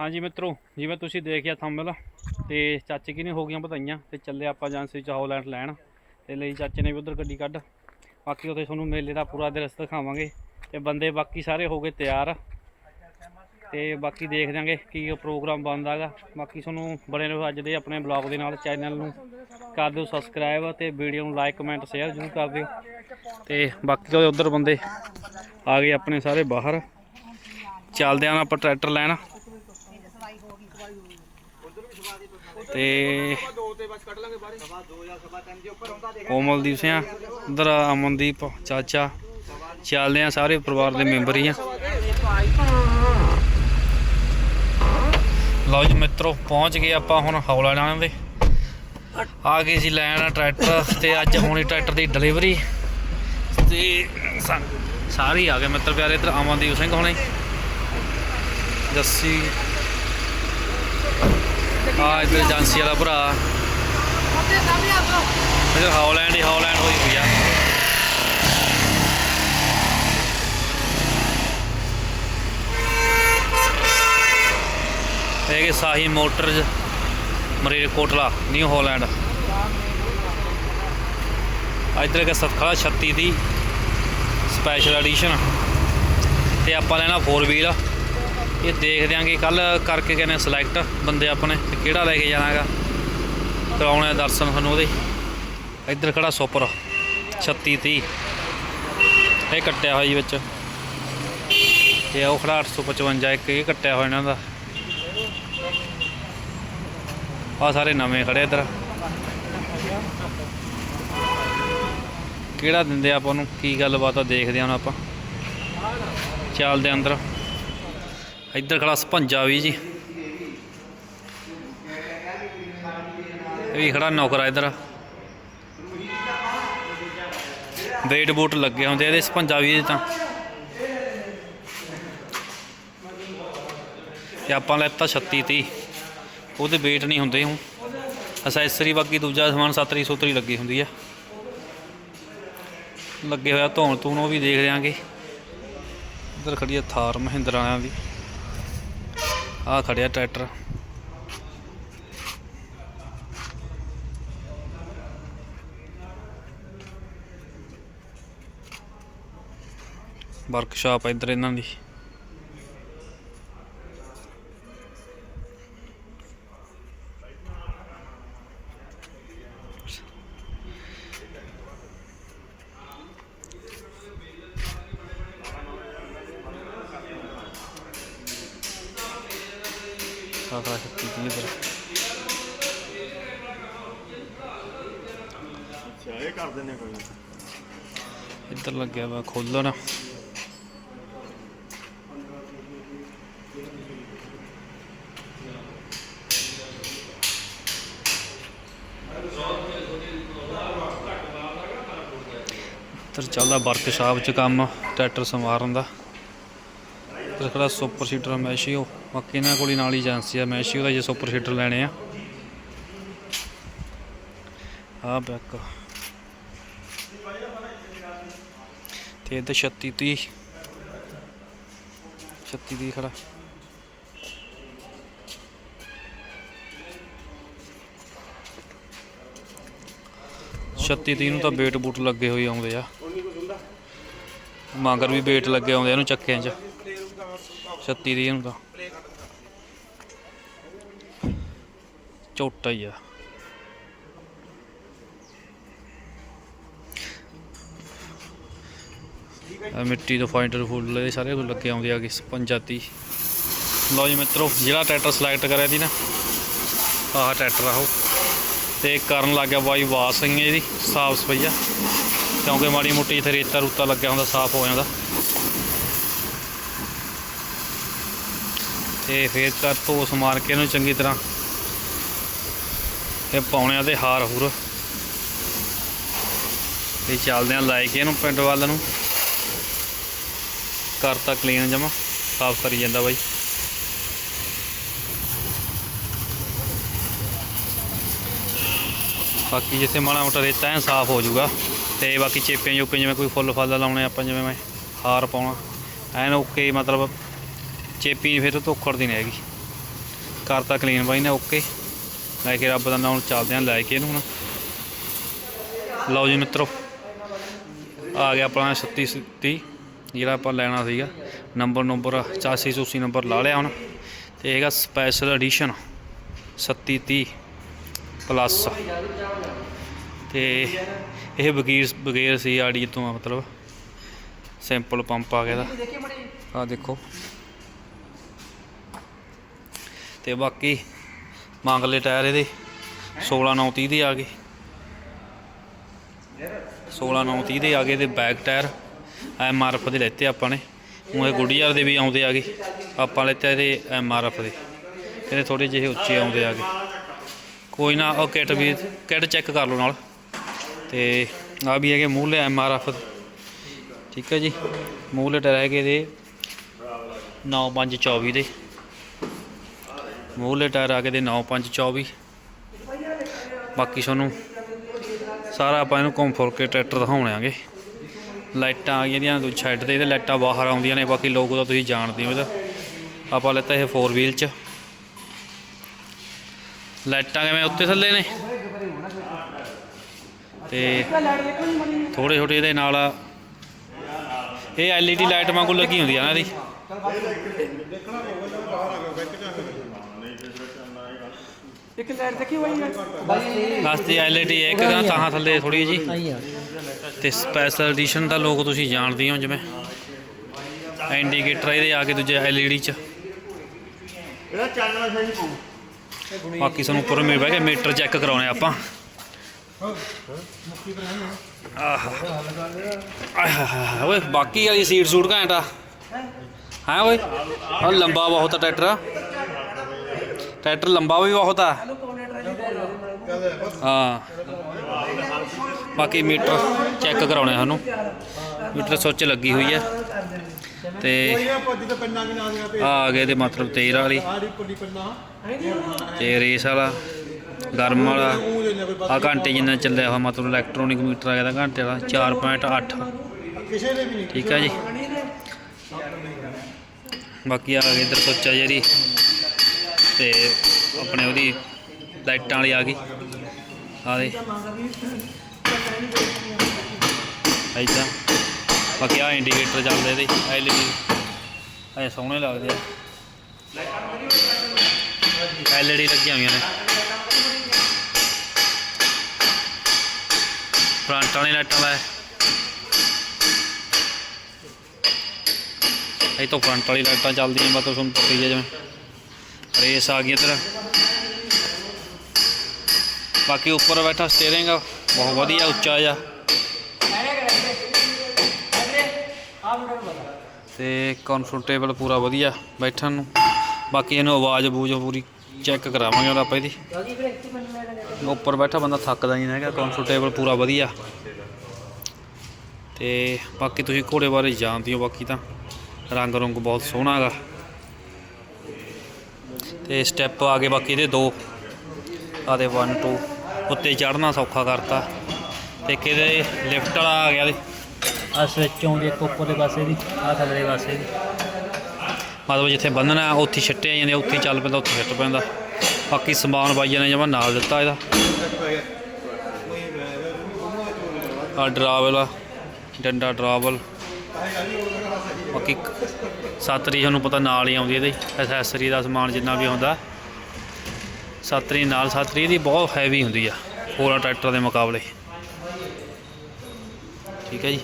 ਹਾਂਜੀ ਮਿੱਤਰੋ, ਜਿਵੇਂ ਤੁਸੀਂ ਦੇਖਿਆ ਥੰਬਨੇਲ ਤੇ ਚਾਚੇ ਕੀ ਨੇ ਹੋ ਗਈਆਂ ਵਧਾਈਆਂ, ਤੇ ਚੱਲੇ ਆਪਾਂ ਏਜੰਸੀ ਚ ਹੌਲੈਂਡ ਲੈਣ ਤੇ ਲਈ ਚਾਚੇ ਨੇ ਵੀ ਉਧਰ ਗੱਡੀ ਕੱਢ, ਬਾਕੀ ਉੱਥੇ ਤੁਹਾਨੂੰ ਮੇਲੇ ਦਾ ਪੂਰਾ ਦ੍ਰਿਸ਼ ਦਿਖਾਵਾਂਗੇ, ਤੇ ਬੰਦੇ ਬਾਕੀ ਸਾਰੇ ਹੋ ਗਏ ਤਿਆਰ, ਤੇ ਬਾਕੀ ਦੇਖ ਦਿਆਂਗੇ ਕੀ ਪ੍ਰੋਗਰਾਮ ਬਣਦਾ ਹੈਗਾ, ਬਾਕੀ ਤੁਹਾਨੂੰ ਬੜੇ ਰਹੋ ਅੱਜ ਦੇ ਆਪਣੇ ਬਲੌਗ ਦੇ ਨਾਲ, ਚੈਨਲ ਨੂੰ ਕਰ ਦਿਓ ਸਬਸਕ੍ਰਾਈਬ ਤੇ ਵੀਡੀਓ ਨੂੰ ਲਾਈਕ ਕਮੈਂਟ ਸ਼ੇਅਰ ਜ਼ਰੂਰ ਕਰ ਦਿਓ, ਤੇ ਬਾਕੀ ਉਹਦੇ ਉਧਰ ਬੰਦੇ ਆ ਗਏ ਆਪਣੇ ਸਾਰੇ ਬਾਹਰ, ਚੱਲਦੇ ਆਂ ਆਪਾਂ ਟਰੈਕਟਰ ਲੈਣ ਤੇ ਕੋਮਲਦੀਪ ਸਿੰਘ ਉਧਰ ਅਮਨਦੀਪ ਚਾਚਾ। ਚੱਲਦੇ ਆ ਸਾਰੇ ਪਰਿਵਾਰ ਦੇ ਮੈਂਬਰ ਹੀ ਆ। ਲਓ ਜੀ ਮਿੱਤਰੋ, ਪਹੁੰਚ ਗਏ ਆਪਾਂ ਹੁਣ ਹੌਲਾ ਲੈਣ ਦੇ। ਆ ਗਏ ਸੀ ਲੈਣ ਟਰੈਕਟਰ ਤੇ ਅੱਜ ਹੋਣੀ ਟਰੈਕਟਰ ਦੀ ਡਿਲੀਵਰੀ। ਤੇ ਸਾਰੇ ਹੀ ਆ ਗਏ ਮਿੱਤਰ ਪਿਆਰੇ, ਇੱਧਰ ਅਮਨਦੀਪ ਸਿੰਘ ਹੋਣੇ। ਜੱਸੀ। ਆ ਇੱਧਰ ਏਜੰਸੀ ਵਾਲਾ ਭਰਾ। ਇੱਧਰ ਹੌਲੈਂਡ ਹੀ ਹੌਲੈਂਡ ਹੋਈ ਹੋਈ ਆ। ਇਹ Sahi motors Malerkotla new Holland. ਇੱਧਰ ਕਿ ਸਤਖੜਾ 36 ਦੀ ਸਪੈਸ਼ਲ ਐਡੀਸ਼ਨ। ਤੇ ਆਪਾਂ ਲੈਣਾ 4 ਵੀਲ। ਇਹ ਦੇਖ ਦਿਆਂਗੇ ਕੱਲ ਕਰਕੇ ਕਹਿੰਦੇ ਸਿਲੈਕਟ ਬੰਦੇ ਆਪਣੇ ਤੇ ਕਿਹੜਾ ਲੈ ਕੇ ਜਾਣਾ ਹੈਗਾ ਕਰਾਉਣੇ ਦਰਸ਼ਨ ਸਾਨੂੰ ਉਹਦੇ। ਇੱਧਰ ਖੜਾ ਸੁਪਰ 36 30 ਇਹ ਕੱਟਿਆ ਹੋਇਆ ਜੀ ਵਿੱਚ। ਤੇ ਉਹ ਖੜਾ 855 ਇੱਕ ਇਹ ਕੱਟਿਆ ਹੋਇਆ ਇਹਨਾਂ ਦਾ। ਆ ਸਾਰੇ ਨਵੇਂ ਖੜੇ ਇੱਧਰ। ਕਿਹੜਾ ਦਿੰਦੇ ਆਪਾਂ ਨੂੰ ਕੀ ਗੱਲਬਾਤ ਆ, ਦੇਖਦੇ ਹਾਂ ਹੁਣ ਆਪਾਂ। ਚੱਲਦੇ ਆ ਅੰਦਰ। ਇੱਧਰ ਖੜਾ ਸਪੰਜਾ ਵੀ ਜੀ। ਇਹ ਵੀ ਖੜਾ ਨੌਕਰਾ ਇੱਧਰ। ਵੇਟ ਬੂਟ ਲੱਗੇ ਹੁੰਦੇ ਇਹਦੇ ਸਪੰਜਾ ਵੀ ਤਾਂ। ਤੇ ਆਪਾਂ ਲੈਤਾ 36 30 ਉਹਦੇ ਵੇਟ ਨਹੀਂ ਹੁੰਦੇ ਹੁਣ। ਅਸੈਸਰੀ ਬਾਕੀ ਦੂਜਾ ਸਮਾਨ 7 ਸੂਤਰੀ ਲੱਗੀ ਹੁੰਦੀ ਆ। ਲੱਗੇ ਹੋਇਆ ਧੌਣ ਧੂਣ ਉਹ ਵੀ ਦੇਖ ਰਿਆਂਗੇ ਇੱਧਰ ਖੜੀ ਆ ਥਾਰ ਮਹਿੰਦਰਾ ਵਾਲਿਆਂ ਦੀ ਆ ਖੜਿਆ ਟਰੈਕਟਰ। ਵਰਕਸ਼ਾਪ ਇੱਧਰ ਇਹਨਾਂ ਦੀ। ਲੱਗਿਆ ਵਾ ਖੋਲਣ ਇੱਧਰ ਚੱਲਦਾ ਵਰਕਸ਼ਾਪ 'ਚ ਕੰਮ, ਟਰੈਕਟਰ ਸੰਵਾਰਨ ਦਾ। ਇੱਧਰ ਖੜਾ ਸੁਪਰ ਸੀਟਰ ਮੈਸ਼ੀਓ। ਬਾਕੀ ਇਹਨਾਂ ਕੋਲ ਹੀ ਨਾਲ ਹੀ ਏਜੰਸੀ ਆ, ਮੈਸ਼ੀਓ ਦਾ ਜੇ ਸੁਪਰ ਸੀਟਰ ਲੈਣੇ ਆ। ਆ ਬੈਕ ਤੇ ਇੱਧਰ 36 ਤੀ 36 ਦੀ ਖੜਾ। ਛੱਤੀ ਤੀਹ ਨੂੰ ਤਾਂ ਬੇਟ ਬੂਟ ਲੱਗੇ ਹੋਏ ਆਉਂਦੇ ਆ। ਮਗਰ ਵੀ ਬੇਟ ਲੱਗੇ ਆਉਂਦੇ ਆ ਇਹਨੂੰ ਚੱਕਿਆਂ 'ਚ। ਛੱਤੀ ਤੀਹ ਨੂੰ ਤਾਂ। ਝੋਟਾ ਹੀ ਆ। ਮਿੱਟੀ ਤੋਂ ਫਾਈਂਡਰ ਫੁੱਲ ਇਹ ਸਾਰੇ ਕੁਝ ਲੱਗੇ ਆਉਂਦੇ ਆ ਕਿ ਪੰਜਾਤੀ ਲਓ ਜੀ ਮਿੱਤਰੋ, ਜਿਹੜਾ ਟਰੈਕਟਰ ਸਿਲੈਕਟ ਕਰਿਆ ਦੀ ਨਾ, ਆਹ ਟਰੈਕਟਰ ਆਹੋ ਉਹ। ਤੇ ਕਰਨ ਲੱਗ ਗਿਆ ਬਾਈ ਵਾਸਿੰਗ ਇਹਦੀ ਸਾਫ਼ ਸਫ਼ਾਈ ਆ। ਕਿਉਂਕਿ ਮਾੜੀ ਮੋਟੀ ਇੱਥੇ ਰੇਤਾ ਰੂਤਾ ਲੱਗਿਆ ਹੁੰਦਾ, ਸਾਫ਼ ਹੋ ਜਾਂਦਾ। ਤੇ ਫੇਰ ਕਰ ਧੋਸ ਮਾਰ ਕੇ ਇਹਨੂੰ ਚੰਗੀ ਤਰ੍ਹਾਂ ਇਹ ਪਾਉਣਿਆਂ ਤੇ ਹਾਰ ਹੂਰ। ਤੇ ਚੱਲਦੇ ਆ ਲਾਇਕ ਇਹਨੂੰ ਪਿੰਡ ਵੱਲ ਨੂੰ। ਕਰਤਾ ਕਲੀਨ ਜਮਾ, ਸਾਫ਼ ਕਰੀ ਜਾਂਦਾ ਬਾਈ। ਬਾਕੀ ਜਿੱਥੇ ਮਾੜਾ ਮੋਟਾ ਰੇਤਾ ਐ ਸਾਫ਼ ਹੋ ਜਾਊਗਾ। ਤੇ ਬਾਕੀ ਚੇਪੀਆਂ ਚੂਪੀਆਂ ਜਿਵੇਂ ਕੋਈ ਫੁੱਲ ਫਲ ਲਾਉਣੇ, ਆਪਾਂ ਜਿਵੇਂ ਮੈਂ ਹਾਰ ਪਾਉਣਾ, ਐਨ ਓਕੇ ਮਤਲਬ ਚੇਪੀ ਫਿਰ ਧੋਖੜ ਦੀ ਨਹੀਂ ਹੈਗੀ। ਕਰਤਾ ਕਲੀਨ ਬਾਈ ਨੇ, ਓਕੇ। ਲੈ ਕੇ ਰੱਬ ਦਾ ਨਾਮ ਚੱਲਦੇ ਆਂ ਲੈ ਕੇ ਇਹਨੂੰ ਹੁਣ। ਲਓ ਜੀ ਮਿੱਤਰੋ, ਆ ਗਿਆ ਆਪਣਾ 3630 ਜਿਹੜਾ ਆਪਾਂ ਲੈਣਾ ਸੀਗਾ ਨੰਬਰ ਨੰਬਰ 84 ਚੂਸੀ ਨੰਬਰ ਲਾ ਲਿਆ ਹੁਣ। ਤੇ ਹੈਗਾ ਸਪੈਸ਼ਲ ਐਡੀਸ਼ਨ 3730 ਪਲੱਸ ਤੇ ਇਹ ਬਗੀਰ, ਬਗੇਰ ਸੀ ਆੜੀ ਤੋਂ ਆ ਮਤਲਬ। ਸਿੰਪਲ ਪੰਪ ਆ ਗਿਆ ਦਾ ਆ ਦੇਖੋ। ਤੇ ਬਾਕੀ ਮੰਗਲੇ ਟਾਇਰ ਇਹਦੇ 16 9 30 ਦੇ ਆ ਗਏ। 16 9 30 ਦੇ ਆ ਗਏ ਤੇ back tyre. M R F ਦੇ ਲੈਤੇ ਆਪਾਂ ਨੇ। ਉਹ ਇਹ ਗੁੱਡੀਆਰ ਦੇ ਵੀ ਆਉਂਦੇ ਆ ਗਏ। ਆਪਾਂ ਲੈਤੇ ਇਹਦੇ ਐਮ ਆਰ ਐਫ ਦੇ। ਇਹਦੇ ਥੋੜੇ ਜਿਹੇ ਉੱਚੇ ਆਉਂਦੇ ਆ ਗਏ। ਕੋਈ ਨਾ, ਉਹ ਕਿਟ ਵੀ, ਕਿਟ ਚੈੱਕ ਕਰ ਲਓ ਨਾਲ। ਤੇ ਆ ਵੀ ਹੈਗੇ ਮੂਹਲੇ ਐਮ ਆਰ ਐਫ ਠੀਕ ਹੈ ਜੀ? ਮੂਹਲੇ ਟਾਇਰ ਹੈਗੇ ਦੇ 9524 ਦੇ। ਮੂਹਲੇ ਟਾਇਰ ਆ ਗਏ ਦੇ 9524 ਬਾਕੀ ਤੁਹਾਨੂੰ ਸਾਰਾ ਆਪਾਂ ਇਹਨੂੰ ਘੁੰਮ ਫਿਰ ਕੇ ਟਰੈਕਟਰ ਦਿਖਾਉਣਾਂਗੇ ਲਾਈਟਾਂ ਆ ਗਈਆਂ ਇਹਦੀਆਂ ਦੂਜੀ ਸਾਈਡ ਤੇ ਇਹਦੇ ਲਾਈਟਾਂ ਬਾਹਰ ਆਉਂਦੀਆਂ ਨੇ, ਬਾਕੀ ਲੋਗੋ ਤਾਂ ਤੁਸੀਂ ਜਾਣਦੇ ਹੋ ਇਹਦਾ। ਆਪਾਂ ਲੈਤਾ ਇਹ 4 ਵੀਲ ਚ। ਲਾਈਟਾਂ ਕਿਵੇਂ ਉੱਤੇ ਥੱਲੇ ਨੇ? ਤੇ ਥੋੜੇ ਛੋਟੇ ਇਹਦੇ ਨਾਲ ਇਹ ਐਲਈਡੀ ਲਾਈਟ ਵਾਂਗੂ ਲੱਗੀ ਹੁੰਦੀ ਆ ਨਾ ਇਹਦੀ। ਇੱਕ ਲਾਈਟ ਦੇਖੀ ਹੋਈ ਹੈ? ਬਸ ਤੇ ਐਲਈਡੀ ਇੱਕ ਦਾ ਤਾਂ ਥੱਲੇ ਥੋੜੀ ਜੀ। ਤੇ ਸਪੈਸ਼ਲ ਐਡੀਸ਼ਨ ਦਾ ਲੋਕ ਤੁਸੀਂ ਜਾਣਦੇ ਹੋ ਜਿਵੇਂ। ਇੰਡੀਕੇਟਰ ਇਹਦੇ ਆ ਕੇ ਦੂਜੇ ਐਲਈਡੀ ਚ। ਇਹਦਾ ਚਾਨਣਾ ਸਹੀ ਪਊ ਬਾਕੀ ਸਾਨੂੰ ਉੱਪਰ ਮੇ ਬਹਿ ਕੇ ਮੀਟਰ ਚੈੱਕ ਕਰਾਉਣੇ ਆਪਾਂ। ਆਹ। ਆਹ ਓਏ ਬਾਕੀ ਵਾਲੀ ਸੀਟ ਸੂਟ ਘੈਂਟ ਹਾਂ ਓਏ? ਲੰਬਾ ਬਹੁਤ ਆ ਟਰੈਕਟਰ ਟਰੈਕਟਰ ਲੰਬਾ ਵੀ ਬਹੁਤ ਆ। ਹਾਂ। ਬਾਕੀ ਮੀਟਰ ਚੈੱਕ ਕਰਾਉਣੇ ਸਾਨੂੰ। ਮੀਟਰ ਸੁੱਚ ਲੱਗੀ ਹੋਈ ਹੈ ਤੇ ਆ ਗਏ ਤੇ ਮਤਲਬ ਤੇਲ ਵਾਲੀ। ਆੜੀ ਤੇ ਰੇਸ ਵਾਲਾ, ਗਰਮ ਵਾਲਾ। ਆ ਘੰਟੇ ਜਿੰਨਾ ਚੱਲਿਆ ਹੋਇਆ, ਮਤਲਬ ਇਲੈਕਟ੍ਰੋਨਿਕ ਮੀਟਰ ਆ ਗਿਆ ਘੰਟੇ ਵਾਲਾ 4.8 ਕਿਸੇ ਦੇ ਠੀਕ ਹੈ ਜੀ। ਬਾਕੀ ਆ ਗਏ ਇਧਰ ਸੋਚਾ ਜਿਹੜੀ ਤੇ ਆਪਣੇ ਉਹਦੀ ਲਾਈਟਾਂ ਵਾਲੀ ਆ ਗਈ। ਆ ਦੇ। ਐਦਾਂ ਬਾਕੀ ਆ ਇੰਡੀਕੇਟਰ ਚੱਲਦੇ ਇਹਦੇ। ਐਲਈਡੀ ਐ ਸੋਹਣੇ ਲੱਗਦੇ ਆ। ਐਲਈਡੀ ਲੱਗੀਆਂ ਹੋਈਆਂ ਨੇ। ਫਰੰਟ ਵਾਲੀ ਲਾਈਟਾਂ ਦਾ ਇਹ ਤੋਂ ਫਰੰਟ ਵਾਲੀ ਲਾਈਟਾਂ ਚੱਲਦੀਆਂ ਮਤਲਬ ਤੁਹਾਨੂੰ ਪਤਾ ਹੀ ਹੈ ਜਿਵੇਂ। ਰੇਸ ਆ ਗਈ ਇੱਧਰ। ਬਾਕੀ ਉੱਪਰ ਬੈਠਾ ਸਟੀਅਰਿੰਗ ਬਹੁਤ ਵਧੀਆ, ਉੱਚਾ ਜਿਹਾ। ਤੇ ਕੰਫਰਟੇਬਲ ਪੂਰਾ ਵਧੀਆ ਬੈਠਣ ਨੂੰ। ਬਾਕੀ ਇਹਨੂੰ ਆਵਾਜ਼ ਬੂਝ ਪੂਰੀ ਚੈੱਕ ਕਰਾਵਾਂਗੇ ਉਹਦਾ ਆਪਾਂ ਇਹਦੀ। ਉੱਪਰ ਬੈਠਾ ਬੰਦਾ ਥੱਕਦਾ ਨਹੀਂ ਹੈਗਾ ਕੰਫਰਟੇਬਲ ਪੂਰਾ ਵਧੀਆ। ਤੇ ਬਾਕੀ ਤੁਸੀਂ ਘੋੜੇ ਬਾਰੇ ਜਾਣਦੇ ਹੋ ਬਾਕੀ ਤਾਂ। ਰੰਗ ਰੁੰਗ ਬਹੁਤ ਸੋਹਣਾ ਹੈਗਾ। ਤੇ ਸਟੈਪ ਆ ਗਏ ਬਾਕੀ ਇਹਦੇ ਦੋ। ਆਦੇ 1 2 ਉੱਤੇ ਚੜਨਾ ਸੌਖਾ ਕਰਤਾ। ਤੇ ਕਿਤੇ ਲਿਫਟ ਵਾਲਾ ਆ ਗਿਆ ਦੇ। ਆ ਸਵਿਚ ਆਉਂਦੀ ਇੱਕ ਉੱਪਰਲੇ ਪਾਸੇ ਦੀ ਆ ਥੱਲੇਲੇ ਪਾਸੇ ਦੀ। ਮਤਲਬ ਜਿੱਥੇ ਬੰਨਣਾ ਉੱਥੇ ਛੱਟਿਆ ਜਾਂਦੇ ਉੱਥੇ ਚੱਲ ਪੈਂਦਾ, ਉੱਥੇ ਛੱਟ ਪੈਂਦਾ। ਬਾਕੀ ਸਮਾਨ ਬਾਈਆਂ ਨੇ ਜਮਾ ਨਾਲ ਦਿੱਤਾ ਇਹਦਾ। ਆ ਡਰਾਵਲ ਡੰਡਾ ਡਰਾਵਲ ਬਾਕੀ ਸਾਤਰੀ ਤੁਹਾਨੂੰ ਪਤਾ ਨਾਲ ਹੀ ਆਉਂਦੀ ਇਹਦੇ ਐਸੈਸਰੀ ਦਾ ਸਮਾਨ ਜਿੰਨਾ ਵੀ ਆਉਂਦਾ। ਸੱਤਰੀ ਨਾਲ ਸੱਤਰੀ ਦੀ ਬਹੁਤ ਹੈਵੀ ਹੁੰਦੀ ਆ ਹੋਰਾਂ ਟਰੈਕਟਰ ਦੇ ਮੁਕਾਬਲੇ। ਠੀਕ ਹੈ ਜੀ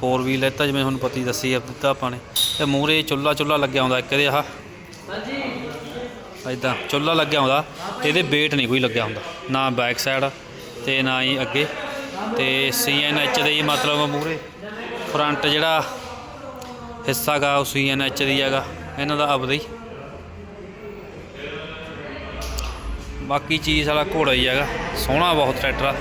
ਫੋਰ ਵੀਲ ਲੈਤਾ ਜਿਵੇਂ ਤੁਹਾਨੂੰ ਪਤੀ ਦੱਸੀ ਆ, ਦਿੱਤਾ ਆਪਾਂ ਨੇ। ਤੇ ਮੂਰੇ ਚੁੱਲਾ ਚੁੱਲਾ ਲੱਗਿਆ ਹੁੰਦਾ ਇੱਕ ਇਹਦੇ, ਆਹ। ਹਾਂਜੀ ਐਦਾਂ ਚੁੱਲਾ ਲੱਗਿਆ ਹੁੰਦਾ ਇਹਦੇ ਵੇਟ ਨਹੀਂ ਕੋਈ ਲੱਗਿਆ ਹੁੰਦਾ, ਨਾ ਬੈਕ ਸਾਈਡ ਤੇ ਨਾ ਹੀ ਅੱਗੇ। ਤੇ ਸੀਐਨਐਚ ਦੇ ਹੀ ਮਤਲਬ ਮੂਰੇ ਫਰੰਟ ਜਿਹੜਾ ਹਿੱਸਾ ਗਾ, ਉਹ ਸੀਐਨਐਚ ਦੀ ਹੈਗਾ। ਇਹਨਾਂ ਦਾ ਆਪਦਾ ਹੀ। ਬਾਕੀ ਚੀਜ਼ ਵਾਲਾ ਘੋੜਾ ਹੀ ਹੈਗਾ। ਸੋਹਣਾ ਬਹੁਤ ਟਰੈਕਟਰ ਆ।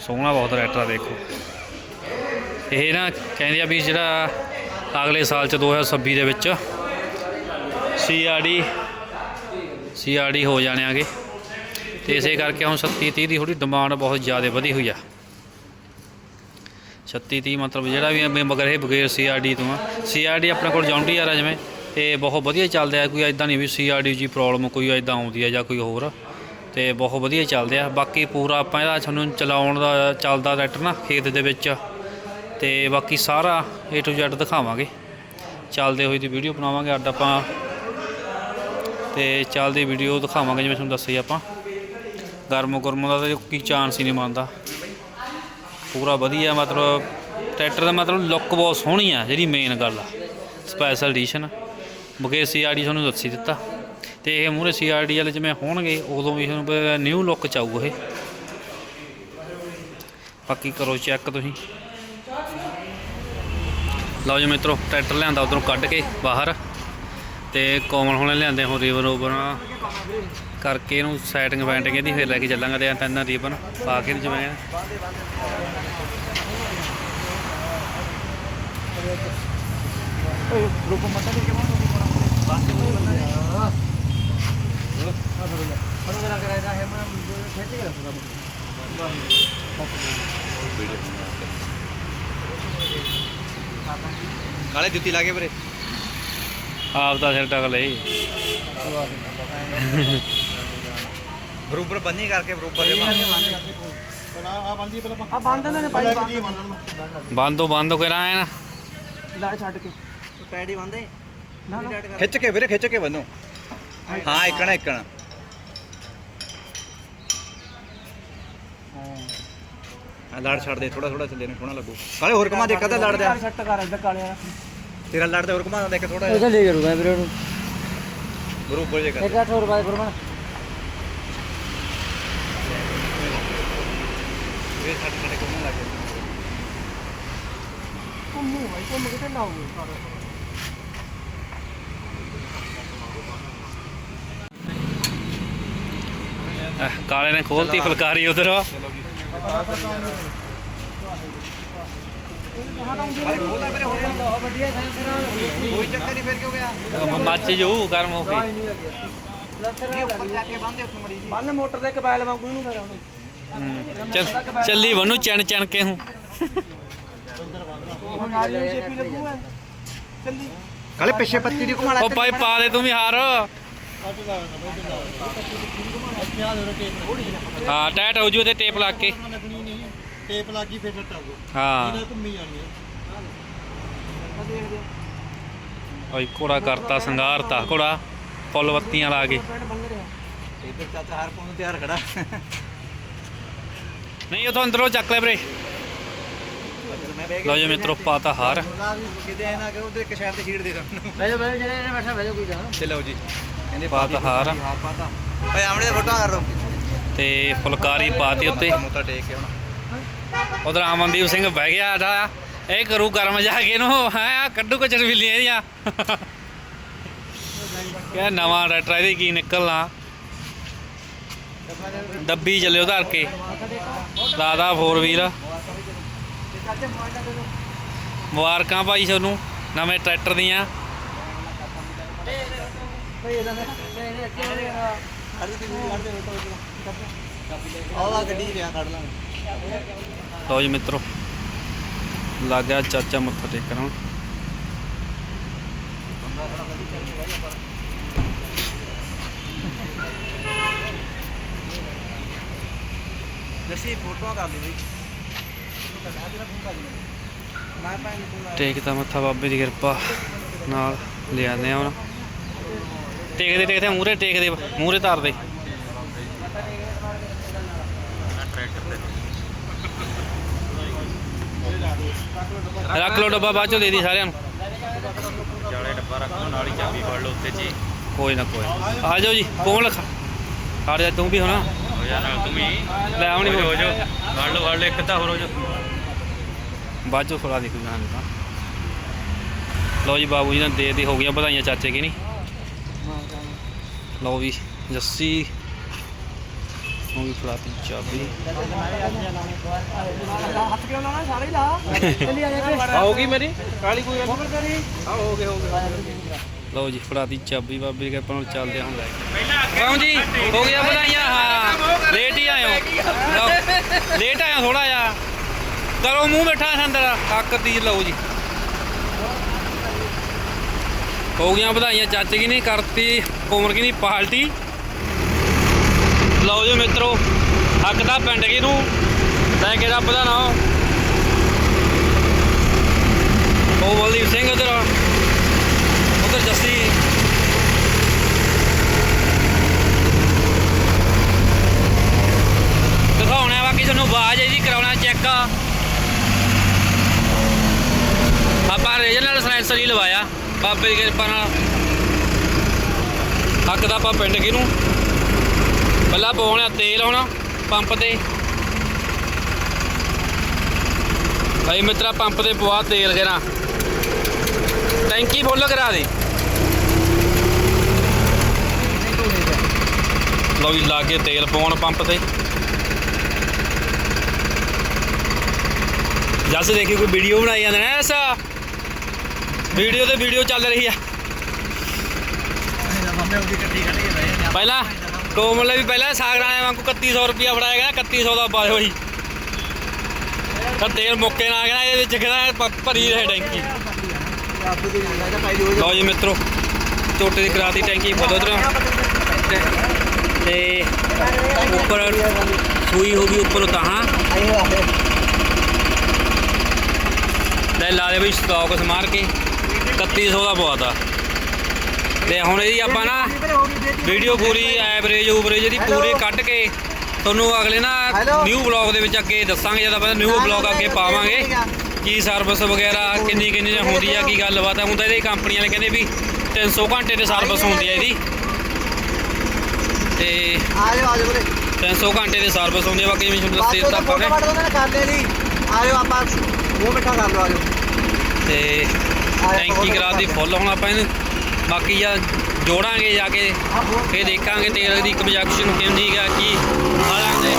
ਸੋਹਣਾ ਬਹੁਤ ਟਰੈਕਟਰ ਆ, ਦੇਖੋ। ਇਹ ਨਾ ਕਹਿੰਦੇ ਆ ਵੀ ਜਿਹੜਾ ਅਗਲੇ ਸਾਲ ਚ 2026 ਦੇ ਵਿੱਚ ਸੀਆਰਡੀ ਸੀਆਰਡੀ ਹੋ ਜਾਣੇ ਆਗੇ। ਤੇ ਇਸੇ ਕਰਕੇ ਹੁਣ 37 30 ਦੀ ਥੋੜੀ ਡਿਮਾਂਡ ਬਹੁਤ ਜ਼ਿਆਦਾ ਵਧੀ ਹੋਈ ਆ। 36 30 ਮਤਲਬ ਜਿਹੜਾ ਵੀ ਹੈ ਵੀ ਮਗਰ ਇਹ ਬਗੈਰ ਸੀਆਰਡੀ ਤੋਂ ਆ। ਸੀਆਰਡੀ ਆਪਣੇ ਕੋਲ ਜੌਂਡੀ ਆ ਜਿਵੇਂ ਤੇ ਬਹੁਤ ਵਧੀਆ ਚੱਲਦਾ ਹੈ ਕੋਈ ਐਦਾਂ ਨਹੀਂ ਵੀ ਸੀਆਰਡੀ ਜੀ ਪ੍ਰੋਬਲਮ ਕੋਈ ਐਦਾਂ ਆਉਂਦੀ ਹੈ ਜਾਂ ਕੋਈ ਹੋਰ। ਤੇ ਬਹੁਤ ਵਧੀਆ ਚੱਲਦੇ ਆ। ਬਾਕੀ ਪੂਰਾ ਆਪਾਂ ਇਹਦਾ ਤੁਹਾਨੂੰ ਚਲਾਉਣ ਦਾ, ਚੱਲਦਾ ਟਰੈਕਟਰ ਨਾ ਖੇਤ ਦੇ ਵਿੱਚ। ਤੇ ਬਾਕੀ ਸਾਰਾ A to Z ਦਿਖਾਵਾਂਗੇ। ਚੱਲਦੇ ਹੋਏ ਦੀ ਵੀਡੀਓ ਬਣਾਵਾਂਗੇ। ਅੱਡ ਆਪਾਂ ਤੇ ਚੱਲਦੀ ਵੀਡੀਓ ਦਿਖਾਵਾਂਗੇ, ਜਿਵੇਂ ਤੁਹਾਨੂੰ ਦੱਸਿਆ ਆਪਾਂ। ਗਰਮ ਗੁਰਮ ਦਾ ਤਾਂ ਕੋਈ ਚਾਂਸ ਹੀ ਨਹੀਂ ਮੰਨਦਾ ਪੂਰਾ ਵਧੀਆ, ਮਤਲਬ ਟਰੈਕਟਰ ਦਾ ਮਤਲਬ ਲੁੱਕ ਬਹੁਤ ਸੋਹਣੀ ਆ, ਜਿਹੜੀ ਮੇਨ ਗੱਲ ਆ। ਸਪੈਸ਼ਲ ਐਡੀਸ਼ਨ ਬਗੇ ਸੀਆਰਡੀ ਤੁਹਾਨੂੰ ਦੱਸੀ ਦਿੱਤਾ। ਤੇ ਇਹ ਮੂਰੇ ਸੀਆਰਡੀ ਵਾਲੇ ਜਿਵੇਂ ਹੋਣਗੇ, ਉਦੋਂ ਵੀ ਤੁਹਾਨੂੰ ਨਿਊ ਲੁੱਕ 'ਚ ਚਾਊ ਇਹ। ਬਾਕੀ ਕਰੋ ਚੈੱਕ ਤੁਸੀਂ। ਲਓ ਜੀ ਮਿੱਤਰੋ ਟਰੈਕਟਰ ਲਿਆਂਦਾ ਉਧਰੋਂ ਕੱਢ ਕੇ ਬਾਹਰ। ਤੇ ਕੋਮਲ ਹੁਣੇ ਲਿਆਂਦੇ ਹੋ ਰੀਵਨ ਓਵਰ ਕਰਕੇ ਇਹਨੂੰ ਸੈਟਿੰਗ ਵੈਂਟਿੰਗ ਇਹਦੀ ਫਿਰ ਲੈ ਕੇ ਚੱਲਾਂਗੇ ਤੇ ਤਿੰਨ ਰੀਬਨ ਪਾ ਕੇ ਜਿਵੇਂ ਕਾਲੇ ਜੁੱਤੀ ਲਾ ਕੇ ਵੀਰੇ। ਆਪ ਦਾ ਸਿਰ ਟਕ ਲਈ ਬਰੂਬਰ ਬੰਨੀ ਕਰਕੇ ਬਰੂਬਰ ਦੇ ਆ ਬੰਦੀ ਪਹਿਲਾਂ ਆ ਬੰਦ ਨੇ ਭਾਈ। ਬੰਦ ਤੋਂ ਬੰਦ ਕਰਾ ਆਇਆ ਨਾ ਪੈੜੀ ਬੰਦੇ ਖਿੱਚ ਕੇ ਵੀਰੇ ਖਿੱਚ ਕੇ ਬੰਨੋ ਹਾਂ ਇੱਕਣਾ ਇੱਕਣਾ। ਆ ਲੜ ਛੱਡ ਦੇ ਥੋੜਾ ਥੋੜਾ ਚੱਲੇ ਨੇ ਸੋਹਣਾ ਲੱਗੂ। ਕਾਲੇ ਹੋਰ ਕਮਾ ਦੇ। ਕਦਾ ਲੜਦਾ ਸੱਟ ਕਰ ਇੱਧਰ ਕਾਲਿਆ ਤੇਰਾ ਲੜਦਾ ਹੋਰ ਕਮਾ ਦੇਖ ਥੋੜਾ ਇਹਦਾ ਲੈ ਕਰੂਗਾ ਵੀਰੇ ਉਹਨੂੰ। ਬਰੂਬਰ ਜੇ ਕਰ। 1800 ਰੁਪਏ ਗੁਰਮਨ ਇਹ ਸਾਡੇ ਸਾਡੇ ਕੋਲ ਲੱਗ ਗਿਆ। ਘੁੰਮੂ ਭਾਈ ਘੁੰਮ ਕਿਤੇ ਨਾ ਹੋਵੇ ਅਹ ਕਾਲੇ ਨੇ ਖੋਲਤੀ ਫੁਲਕਾਰੀ ਉਧਰ। ਕੋਈ ਚੱਕਰ ਨਹੀਂ ਫਿਰ ਕਿਉਂ ਗਿਆ ਮੱਚ ਜੂ ਗਰਮ ਹੋ ਕੇ ਉੱਪਰ ਜਾ ਕੇ ਬੰਦੇ ਉੱਥੇ ਮੜੀ ਬੰਨ ਮੋਟਰ ਦੇ ਕਬੈਲ ਵਾਂਗੂ ਨੂੰ ਫਿਰ ਉਹਨੂੰ ਹੂੰ। ਚੱਲ ਚੱਲੀ ਵਨੂੰ ਚਣ ਚਣ ਕੇ ਹੂੰ ਹੁਣ ਆ ਰਹੀ ਸ਼ੇਪੀ ਲੱਗੂਗਾ। ਚੱਲੀ। ਕਾਲੇ ਪਿੱਛੇ ਪੱਤੀ ਦੀ ਘੁਮਾਲਾ ਉਹ ਭਾਈ ਪਾ ਦੇ ਤੂੰ ਵੀ ਹਾਰ। ਹਾਂ ਟਾਈਟ ਹੋ ਜੂ ਤੇ ਟੇਪ ਲਾ ਕੇ। ਟੇਪ ਲੱਗੀ ਫਿਰ ਟੱਟ ਆਊਗਾ ਹਾਂ। ਘੁੰਮੀ ਜਾਣੀ ਓਏ ਕੋੜਾ ਕਰਤਾ ਸੰਗਾਰਤਾ ਕੋੜਾ ਫੁੱਲ ਬੱਤੀਆਂ ਲਾ ਕੇ। ਇੱਧਰ ਚਾਚਾ ਹਰ ਕੋਲ ਤਿਆਰ ਖੜਾ। ਨਹੀਂ ਉਹ ਤੋਂ ਅੰਦਰੋਂ ਚੱਕ ਲੈ ਵੀਰੇ। ਬਹਿ ਲਓ ਜੀ ਮਿੱਤਰੋ ਪਾਤਾ ਹਾਰ। ਕਿਤੇ ਐ ਨਾ ਕਰੋ ਉਧਰ ਇੱਕ ਸ਼ਹਿਰ ਤੇ ਛੀੜ ਦੇ ਦਾਂ। ਬੈਜੋ ਬੈਜੋ ਜਿਹੜੇ ਨੇ ਬੈਠਾ ਬੈਜੋ ਕੋਈ ਨਾ ਤੇ ਲਓ ਜੀ। ਕਹਿੰਦੇ ਪਾਤਾ ਹਾਰ। ਪਾਤਾ ਭਾਈ ਆਮਣੇ ਦਾ ਫੋਟੋ ਕਰ ਤੇ ਫੁਲਕਾਰੀ ਪਾਤੀ ਉੱਤੇ। ਮੋਤਾ ਟੇਕ ਕੇ ਹੁਣ ਉਧਰ ਅਮਨਦੀਪ ਸਿੰਘ ਬਹਿ ਗਿਆ ਆਦਾ ਇਹ ਕਰੂ ਕਰਮ ਜਾ ਕੇ ਨੂੰ ਹੈ ਕੱਢੂ ਕਚੜ ਬਿੱਲੀਆਂ ਇਹਦੀਆਂ। ਕਿਆ ਨਵਾਂ ਰੈਟਰ ਇਹਦੀ, ਕੀ ਨਿਕਲਣਾ। ਡੱਬੀ ਚੱਲਿਓ ਧਰ ਕੇ। ਦਾਦਾ ਫੋਰ ਵੀਲ ਮੁਬਾਰਕਾਂ ਭਾਈ ਤੁਹਾਨੂੰ, ਨਵੇਂ ਟਰੈਕਟਰ ਦੀਆਂ। ਆਹ ਗੱਡੀ ਰਿਆ ਕੱਢ ਲਾਂਗੇ। ਲਓ ਜੀ ਮਿੱਤਰੋ ਲੱਗ ਗਿਆ ਚਾਚਾ ਮੱਥਾ ਟੇਕਣ ਹੁਣ ਜੱਸੀ ਕਰ ਲਈ ਬਈ। ਨੂੰ ਟੇਕਦਾ ਮੱਥਾ ਬਾਬੇ ਦੀ ਕਿਰਪਾ ਨਾਲ ਲਿਆਉਂਦੇ ਆ ਹੁਣ। ਟੇਕਦੇ ਟੇਕਦੇ ਮੂਰੇ ਟੇਕਦੇ ਮੂਰੇ ਧਰਦੇ। ਰੱਖ ਲਓ ਡੱਬਾ ਬਾਅਦ ਚੋਂ ਦੇ ਦੀ ਸਾਰਿਆਂ ਨੂੰ। ਜਾਲੇ ਡੱਬਾ ਰੱਖ ਨਾਲ ਹੀ ਚਾਬੀ ਫੜ ਲਓ ਉੱਤੇ ਜੀ। ਕੋਈ ਨਾ ਕੋਈ। ਆ ਜਾਓ ਜੀ ਕੋਲ ਖਾ ਖੜ ਜਾ ਤੂੰ ਵੀ ਹੁਣ। ਹੋ ਜਾ ਨਾਲ ਤੂੰ ਵੀ। ਲੈ ਆਉਣੀ ਹੋ ਜਾ ਫੜ ਲਓ ਫੜ ਲਓ ਇੱਕ ਤਾਂ ਹੋਰ ਹੋ ਜਾ ਬਾਅਦ ਚੋਂ ਥੋੜਾ ਦੇਖੂ ਜਾਣ ਤਾਂ ਲਓ ਜੀ ਬਾਬੂ ਜੀ ਨੇ ਦੇ ਦੇ ਹੋ ਗਈਆਂ ਵਧਾਈਆਂ ਚਾਚੇ ਕੀ ਨਹੀਂ ਲਓ ਵੀ ਜੱਸੀ। ਉਹ ਵੀ ਫਲਾਤੀ ਚਾਬੀ। ਹੱਥ ਕਿਉਂ ਲਾਉਣਾ ਸਾਰੇ ਲਾ ਚੱਲੀ ਆ ਜਾ ਆਉਗੀ ਮੇਰੀ ਕਾਲੀ ਕੋਈ ਕਰੀ ਆ ਹੋ ਗਏ ਹੋ ਗਏ। ਲਓ ਜੀ ਫੜਾਤੀ ਚਾਬੀ ਬਾਬੇ ਦੀ ਕਿਰਪਾ ਨਾਲ ਚੱਲਦੇ ਹਾਂ ਹੁਣ ਲੈ ਕੇ। ਕੌਣ ਜੀ ਹੋ ਗਿਆ ਵਧਾਈਆਂ। ਹਾਂ ਲੇਟ ਹੀ ਆਇਓ। ਲਓ, ਲੇਟ ਆਇਆ ਥੋੜਾ ਜਿਹਾ। ਕਰੋ ਮੂੰਹ ਬੈਠਾ ਅੰਦਰ। ਕੱਕ ਤੀਜ ਲਓ ਜੀ। ਹੋ ਗਈਆਂ ਵਧਾਈਆਂ ਚਾਚੇ ਕੀ ਨਹੀਂ ਕਰਤੀ ਕੋਮਰ ਕੀ ਨਹੀਂ ਪਾਲਟੀ। ਲਓ ਜੀ ਮਿੱਤਰੋ, ਹੱਕ ਦਾ ਪਿੰਡ ਕੀ ਨੂੰ। ਲੈ ਕੇ ਰੱਬ ਦਾ ਨਾਮ ਉਹ ਸਿੰਘ ਉਧਰ ਉਧਰ ਜੱਸੀ। ਦਿਖਾਉਣਾ ਬਾਕੀ ਤੁਹਾਨੂੰ ਆਵਾਜ਼ ਇਹਦੀ, ਕਰਾਉਣਾ ਚੈੱਕ ਆਪਾਂ ਰੀਜਨਲ ਸੈਂਸਰ ਹੀ ਲਵਾਇਆ, ਬਾਬੇ ਦੀ ਕਿਰਪਾ ਨਾਲ। ਹੱਕ ਦਾ ਆਪਾਂ ਪਿੰਡ ਕਿਹਨੂੰ ਪਹਿਲਾਂ ਪਾਉਣਾ ਤੇਲ ਆਉਣਾ ਪੰਪ ਤੇ। ਭਾਈ ਮਿੱਤਰਾ ਪੰਪ ਤੇ ਪਵਾ ਤੇਲ ਜਰਾ ਟੈਂਕੀ ਫੁੱਲ ਕਰਾ ਦੇ। ਲਓ ਜੀ ਲਾ ਕੇ ਤੇਲ ਪਾਉਣ ਪੰਪ ਤੇ। ਜੱਸ ਦੇਖੀ ਕੋਈ ਵੀਡੀਓ ਬਣਾਈ ਜਾਂਦੇ ਨੇ ਐਸਾ? ਵੀਡੀਓ ਤੇ ਵੀਡੀਓ ਚੱਲ ਰਹੀ ਆ। ਪਹਿਲਾਂ ਕੋਮਲ ਨੇ ਵੀ ਪਹਿਲਾਂ ਸਾਗਰਾਂ ਵਾਂਗੂ 3100 ਰੁਪਿਆ ਫੜਾਇਆ ਗਿਆ 3100 ਦਾ ਪਾਇਓ ਜੀ ਤਾਂ ਤੇਲ ਮੁੱਕੇ ਨਾ ਗਿਆ, ਇਹਦੇ ਵਿੱਚ ਕਹਿੰਦਾ ਭਰੀ ਰਹੇ ਟੈਂਕੀ। ਰੱਬ ਦੀ ਲਓ ਜੀ ਮਿੱਤਰੋ ਟੋਟੇ ਦੀ ਕਰਾਤੀ ਟੈਂਕੀ ਬਦੋ ਉਧਰ। ਤੇ ਉੱਪਰ ਸੂਈ ਹੋ ਗਈ ਉੱਪਰ ਤਾਂ ਲੈ ਲਾ ਦੇ ਬਈ ਸਟਾਕ ਸਮਾਰ ਕੇ 3100 ਦਾ ਪਵਾਤਾ ਤੇ ਹੁਣ ਇਹਦੀ ਆਪਾਂ ਨਾ ਵੀਡੀਓ ਪੂਰੀ ਐਵਰੇਜ ਊਵਰੇਜ ਇਹਦੀ ਪੂਰੀ ਕੱਢ ਕੇ ਤੁਹਾਨੂੰ ਅਗਲੇ ਨਾ? ਨਿਊ ਬਲੌਗ ਦੇ ਵਿੱਚ ਅੱਗੇ ਦੱਸਾਂਗੇ ਜਦ ਆਪਾਂ ਨਿਊ ਬਲੌਗ ਅੱਗੇ ਪਾਵਾਂਗੇ। ਕੀ ਸਰਵਿਸ ਵਗੈਰਾ ਕਿੰਨੀ ਕਿੰਨੀ ਹੁੰਦੀ ਆ ਕੀ ਗੱਲਬਾਤ ਆ? ਹੁਣ ਤਾਂ ਇਹਦੀ ਕੰਪਨੀ ਵਾਲੇ ਕਹਿੰਦੇ ਵੀ 300 ਘੰਟੇ ਤੇ ਸਰਵਿਸ ਹੁੰਦੀ ਆ ਇਹਦੀ। ਤੇ ਆ। ਜਾਓ ਆ ਜਾਓ ਵੀਰੇ। 300 ਘੰਟੇ ਦੀ ਸਰਵਿਸ ਹੁੰਦੀ ਆ ਬਾਕੀ ਜਿਵੇਂ ਤੁਹਾਨੂੰ ਦੱਸੇ ਤਾਂ ਆਪਾਂ ਨੇ ਦੋ। ਕਰ ਲੈ ਲਈ ਆਪਾਂ ਮਿੱਠਾ ਕਰ ਲਓ ਤੇ ਟੈਂਕੀ ਕਰਾਤੀ ਫੁੱਲ ਹੁਣ ਆਪਾਂ ਇਹਨੂੰ ਬਾਕੀ ਆ ਜੋੜਾਂਗੇ ਜਾ ਕੇ, ਫੇਰ ਦੇਖਾਂਗੇ ਤੇਲ ਦੀ ਕੰਜਕਸ਼ਨ ਕਿੰਨੀ ਹੈ ਕੀ ਹਾਲਾਂ ਦੇ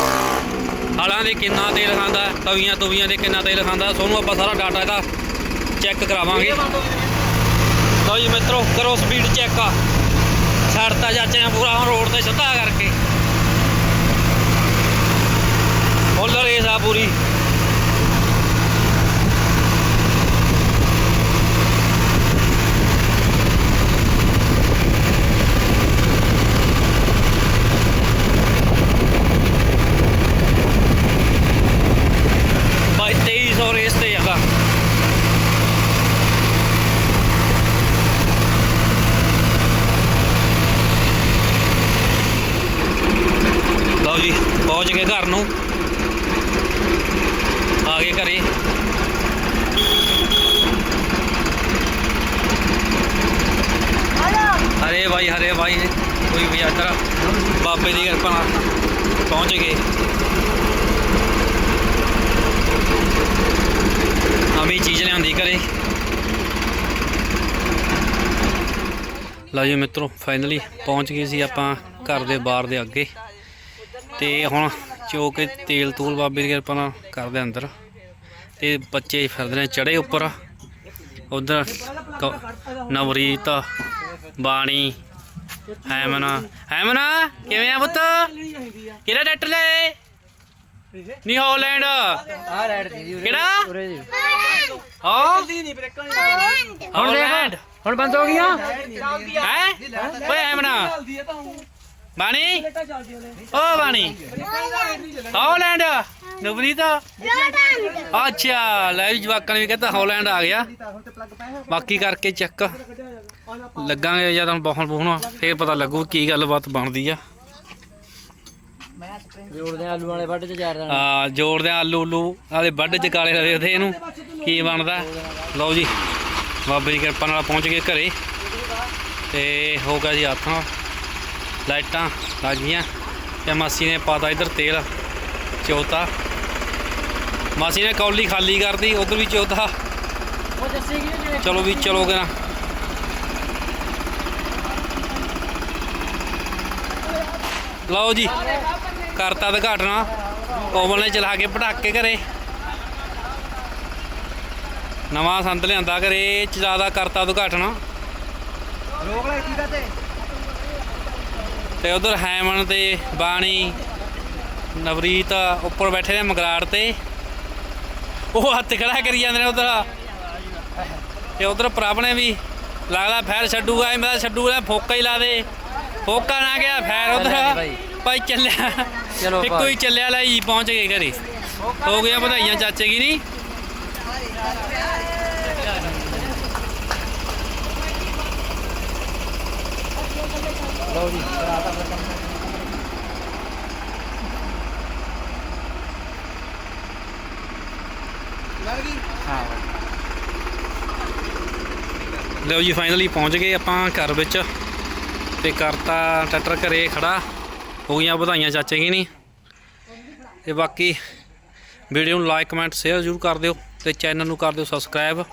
ਹਾਲਾਂ ਦੇ ਕਿੰਨਾ ਤੇਲ ਖਾਂਦਾ, ਤਵੀਆਂ ਤਵੀਆਂ ਦੇ ਕਿੰਨਾ ਤੇਲ ਖਾਂਦਾ ਤੁਹਾਨੂੰ ਆਪਾਂ ਸਾਰਾ ਡਾਟਾ ਇਹਦਾ ਚੈੱਕ ਕਰਾਵਾਂਗੇ। ਲਓ ਜੀ ਮਿੱਤਰੋ, ਕਰੋ ਸਪੀਡ ਚੈੱਕ ਆ। ਛੱਡਤਾ ਚਾਚੇ ਨੇ ਪੂਰਾ, ਹੁਣ ਰੋਡ ਤੇ ਸਿੱਧਾ ਕਰਕੇ। ਫੁੱਲ ਰੇਸ ਆ ਪੂਰੀ ਬਾਈ 2300 ਰੇਸ ਤੇ ਹੈਗਾ ਲਓ ਜੀ ਪਹੁੰਚ ਗਏ ਘਰ ਨੂੰ ਆ ਗਏ ਘਰੇ ਹਰੇ ਭਾਈ ਹਰੇ ਭਾਈ ਕੋਈ ਵੀ ਆਤਰਾ ਬਾਬੇ ਦੀ ਕਿਰਪਾ ਨਾਲ ਪਹੁੰਚ ਗਏ ਨਵੀਂ ਚੀਜ਼ ਲਿਆਂਦੀ ਘਰੇ ਲਓ ਜੀ ਮਿੱਤਰੋ ਫਾਈਨਲੀ ਪਹੁੰਚ ਗਏ ਸੀ ਆਪਾਂ ਘਰ ਦੇ ਬਾਹਰ ਦੇ ਅੱਗੇ। ਤੇ ਹੁਣ ਚੋ ਕੇ ਤੇਲ ਤੂਲ ਬਾਬੇ ਦੀ ਕਿਰਪਾ ਨਾਲ ਕਰਦੇ ਅੰਦਰ। ਤੇ ਬੱਚੇ ਫਿਰਦੇ ਨੇ ਚੜੇ ਉੱਪਰ। ਉਧਰ ਨਵਰੀਤ ਬਾਣੀ ਹੈਮਨ। ਹੈਮਨ ਕਿਵੇਂ ਆ ਪੁੱਤ? ਕਿਹੜਾ ਡੱਟ ਲੈ ਨੀ ਹਾਲੈਂਡ ਆ ਰੈਡ ਦੀ ਕਿਹੜਾ? ਹਾਂ? ਹਾਲੈਂਡ ਹੁਣ ਬੰਦ ਹੋ ਗਈਆਂ? ਹੈ? ਓਏ ਹੈਮਨ ਬਾਣੀ। ਓ ਬਾਣੀ। ਹਾਲੈਂਡ। ਨਵਰੀਤ ਅੱਛਾ ਲੈ ਵੀ ਜਵਾਕਾਂ ਨੇ ਵੀ ਕਹਿੰਦਾ ਹਾਲੈਂਡ ਆ ਗਿਆ। ਬਾਕੀ ਕਰਕੇ ਚੈੱਕ। ਲੱਗਾਂਗੇ ਜਦ ਹੁਣ ਬਹੁਤ ਬਹੁਣਾ ਫੇਰ ਪਤਾ ਲੱਗੂ ਕੀ ਗੱਲਬਾਤ ਬਣਦੀ ਆ। ਜੋੜਦੇ ਆਲੂ ਵਾਲੇ ਵੱਢ ਚ ਚਾਰ ਦਿਨ ਆ ਜੋੜਦੇ ਆਲੂ ਉਲੂ ਆਲੇ ਵੱਢ ਚ ਕਾਲੇ ਵੇਖਦੇ ਇਹਨੂੰ। ਕੀ ਬਣਦਾ? ਲਓ ਜੀ। ਬਾਬੇ ਦੀ ਕਿਰਪਾ ਨਾਲ ਪਹੁੰਚ ਗਏ ਘਰੇ। ਤੇ ਹੋ ਗਿਆ ਜੀ ਹੱਥਾਂ ਲਾਈਟਾਂ ਲੱਗ ਗਈਆਂ। ਤੇ ਮਾਸੀ ਨੇ ਪਾਤਾ ਇੱਧਰ ਤੇਲ ਚੌਤਾ ਮਾਸੀ ਨੇ ਕੌਲੀ ਖਾਲੀ ਕਰਤੀ, ਉਧਰ ਵੀ ਚੌਥਾ। ਉਹ ਚਲੋ ਵੀ ਚਲੋ ਕਰਾਂ। ਲਓ ਜੀ, ਕਰਤਾ ਉਦਘਾਟਨ। ਕੋਮਲ ਨੇ ਚਲਾ ਕੇ ਪਟਾਕੇ ਘਰੇ। ਨਵਾਂ ਸੰਦ ਲਿਆਂਦਾ ਘਰੇ ਚਲਾਦਾ ਕਰਤਾ ਉਦਘਾਟਨ। ਰੋਕ ਲੈ ਕੀਦਾ ਤੇ ਤੇ ਉਧਰ ਹੈਮਨ ਤੇ ਬਾਣੀ ਨਵਰੀਤ ਉੱਪਰ ਬੈਠੇ ਨੇ ਮਗਰਾੜ ਤੇ। ਉਹ ਹੱਥ ਖੜਾ ਕਰੀ ਜਾਂਦੇ ਨੇ ਉਧਰ। ਤੇ ਉਧਰ ਪ੍ਰਭ ਨੇ ਵੀ ਲੱਗਦਾ ਫੈਰ ਛੱਡੂਗਾ ਇਹ ਮੇਰਾ ਛੱਡੂਗਾ ਫੋਕਾ ਹੀ ਲਾ ਦੇ। ਫੋਕਾ ਨਾ ਗਿਆ ਫੈਰ ਉਧਰ। ਭਾਈ। ਚੱਲਿਆ। ਚਲੋ ਇੱਕੋ ਹੀ ਚੱਲਿਆ ਲੈ ਜੀ ਪਹੁੰਚ ਗਏ ਘਰੇ। ਹੋ ਗਿਆ ਵਧਾਈਆਂ ਚਾਚੇ ਕੀ ਨਹੀਂ? ਲਓ ਜੀ ਹਾਂ। ਲਓ ਜੀ ਫਾਈਨਲੀ ਪਹੁੰਚ ਗਏ ਆਪਾਂ ਘਰ ਵਿੱਚ ਤੇ ਕਰਤਾ ਟਰੈਕਟਰ ਘਰੇ ਖੜਾ। ਹੋ ਗਈਆਂ ਵਧਾਈਆਂ ਚਾਚੇ ਕੀ ਨਹੀਂ। ਤੇ ਬਾਕੀ ਵੀਡੀਓ ਨੂੰ ਲਾਈਕ ਕਮੈਂਟ ਸ਼ੇਅਰ ਜ਼ਰੂਰ ਕਰ ਦਿਓ। ਤੇ ਚੈਨਲ ਨੂੰ ਕਰ ਦਿਓ ਸਬਸਕ੍ਰਾਈਬ।